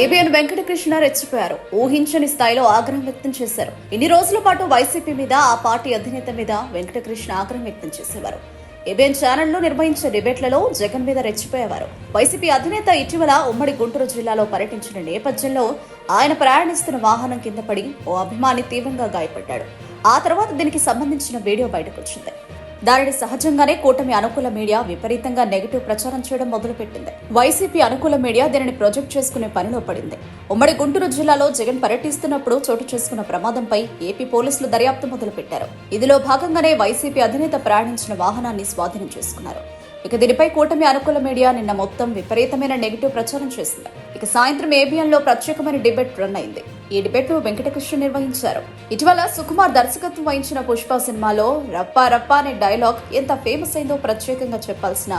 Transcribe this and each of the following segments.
ABN Venkatakrishna రెచ్చిపోయారు. ఊహించని స్థాయిలో ఆగ్రహం వ్యక్తం చేశారు. ఇన్ని రోజుల పాటు వైసీపీ మీద ఆ పార్టీ అధినేత మీద వెంకటకృష్ణ ఆగ్రహం వ్యక్తం చేసేవారు. ఏబిఎన్ ఛానల్లో నిర్వహించిన డిబేట్లలో జగన్ మీద రెచ్చిపోయేవారు. వైసీపీ అధినేత ఇటీవల ఉమ్మడి గుంటూరు జిల్లాలో పర్యటించిన నేపథ్యంలో ఆయన ప్రయాణిస్తున్న వాహనం కింద పడి ఓ అభిమాని తీవ్రంగా గాయపడ్డాడు. ఆ తర్వాత దీనికి సంబంధించిన వీడియో బయటకు వచ్చింది. దానిని సహజంగానే కూటమి అనుకూల మీడియా విపరీతంగా నెగిటివ్ ప్రచారం చేయడం మొదలుపెట్టింది. వైసీపీ అనుకూల మీడియా దీనిని ప్రొజెక్ట్ చేసుకునే పనిలో పడింది. ఉమ్మడి గుంటూరు జిల్లాలో జగన్ పర్యటిస్తున్నప్పుడు చోటు చేసుకున్న ప్రమాదంపై ఏపీ పోలీసులు దర్యాప్తు మొదలుపెట్టారు. ఇదిలో భాగంగానే వైసీపీ అధినేత ప్రయాణించిన వాహనాన్ని స్వాధీనం చేసుకున్నారు. ఇక దీనిపై కూటమి అనుకూల మీడియా నిన్న మొత్తం విపరీతమైన నెగిటివ్ ప్రచారం చేసింది. ఇక సాయంత్రం ఏబిఎన్లో ప్రత్యేకమైన డిబేట్ రన్ అయింది. ఈ డిబేట్ను వెంకటకృష్ణ నిర్వహించారు. ఇటీవల సుకుమార్ దర్శకత్వం వహించిన పుష్ప సినిమాలో రప్పా రప్పా అనే డైలాగ్ ఎంత ఫేమస్ అయిందో ప్రత్యేకంగా చెప్పాల్సిన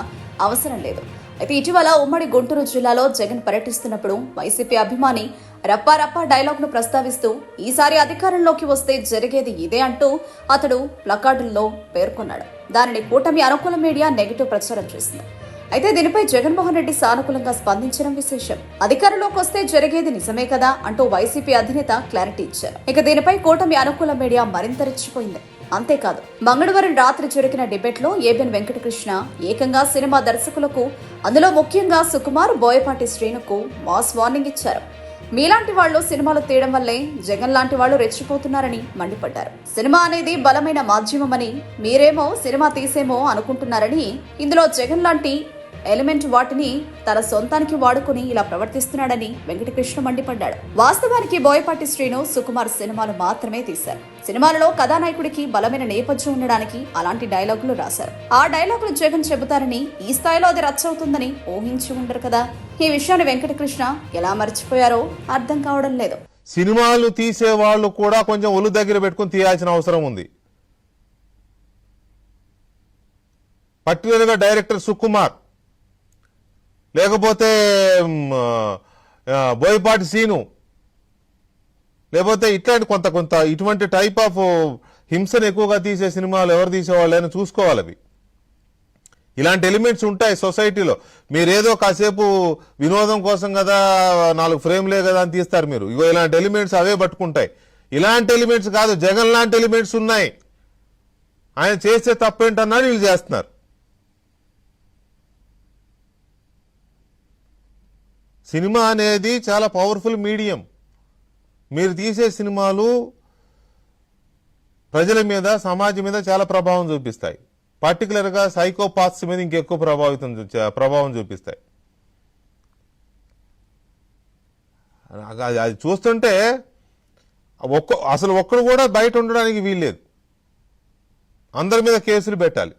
అవసరం లేదు. అయితే ఇటీవల ఉమ్మడి గుంటూరు జిల్లాలో జగన్ పర్యటిస్తున్నప్పుడు వైసీపీ అభిమాని రప్పా రప్పా డైలాగ్ను ప్రస్తావిస్తూ ఈసారి అధికారంలోకి వస్తే జరిగేది ఇదే అంటూ అతడు ప్లకార్డుల్లో పేర్కొన్నాడు. దానిని కూటమి అనుకూల మీడియా నెగిటివ్ ప్రచారం చేసింది. అయితే దీనిపై జగన్మోహన్ రెడ్డి సానుకూలంగా స్పందించడం విశేషం. అధికారంలోకి వస్తే జరిగేది నిజమే కదా అంటూ వైసీపీ అధినేత క్లారిటీ ఇచ్చారు. ఇక దీనిపై కూటమి అనుకూల మీడియా మరింత రెచ్చిపోయింది. అంతేకాదు మంగళవారం రాత్రి జరిగిన డిబేట్లో ఏబిఎన్ వెంకటకృష్ణ ఏకంగా సినిమా దర్శకులకు అందులో ముఖ్యంగా సుకుమార్ బోయపాటి శ్రీనుకు మాస్ వార్నింగ్ ఇచ్చారు. మీలాంటి వాళ్ళు సినిమాలు తీయడం వల్లే జగన్ లాంటి వాళ్ళు రెచ్చిపోతున్నారని మండిపడ్డారు. సినిమా అనేది బలమైన మాధ్యమమని మీరేమో సినిమా తీసేమో అనుకుంటున్నారని ఇందులో జగన్ లాంటి ఎలిమెంట్ వాటిని తన సొంతానికి వాడుకుని ఇలా ప్రవర్తిస్తున్నాడని వెంకటకృష్ణ మండిపడ్డాడు. వాస్తవానికి బోయపాటి శ్రీను సుకుమార్ సినిమాలు మాత్రమే తీశారు. సినిమాలలో కథానాయకుడికి బలమైన నేపథ్యం ఉండడానికి అలాంటి డైలాగులు రాశారు. ఆ డైలాగులు జగన్ చెబుతారని ఈ స్థాయిలో అది రచ్చవుతుందని ఊహించి ఉండరు కదా. ఈ విషయాన్ని వెంకటకృష్ణ ఎలా మర్చిపోయారో అర్థం కావడం లేదు. సినిమాలు తీసే వాళ్ళు కూడా కొంచెం ఒళ్ళు దగ్గర పెట్టుకుని తీయాల్సిన అవసరం ఉంది. పర్టికులర్గా డైరెక్టర్ సుకుమార్. లేకపోతే బోయపాటి సీను. లేకపోతే ఇట్లాంటి కొంత కొంత ఇటువంటి టైప్ ఆఫ్ హింసను ఎక్కువగా తీసే సినిమాలు ఎవరు తీసేవాళ్ళు అని చూసుకోవాలి అవి. ఇలాంటి ఎలిమెంట్స్ ఉంటాయి సొసైటీలో. మీరేదో కాసేపు వినోదం కోసం కదా నాలుగు ఫ్రేమ్లే కదా అని తీస్తారు మీరు. ఇగో ఇలాంటి ఎలిమెంట్స్ అవే పట్టుకుంటాయి. ఇలాంటి ఎలిమెంట్స్ కాదు జగన్ లాంటి ఎలిమెంట్స్ ఉన్నాయి. ఆయన చేస్తే తప్పేంటన్నా వీళ్ళు చేస్తున్నారు. సినిమా అనేది చాలా పవర్ఫుల్ మీడియం. మీరు తీసే సినిమాలు ప్రజల మీద సమాజం మీద చాలా ప్రభావం చూపిస్తాయి. పర్టికులర్గా సైకోపాత్స్ మీద ఇంకెక్కువ ప్రభావితం చూ- ప్రభావం చూపిస్తాయి. అది అది చూస్తుంటే ఒక్క అసలు ఒక్కడు కూడా బయట ఉండడానికి వీల్లేదు. అందరి మీద కేసులు పెట్టాలి.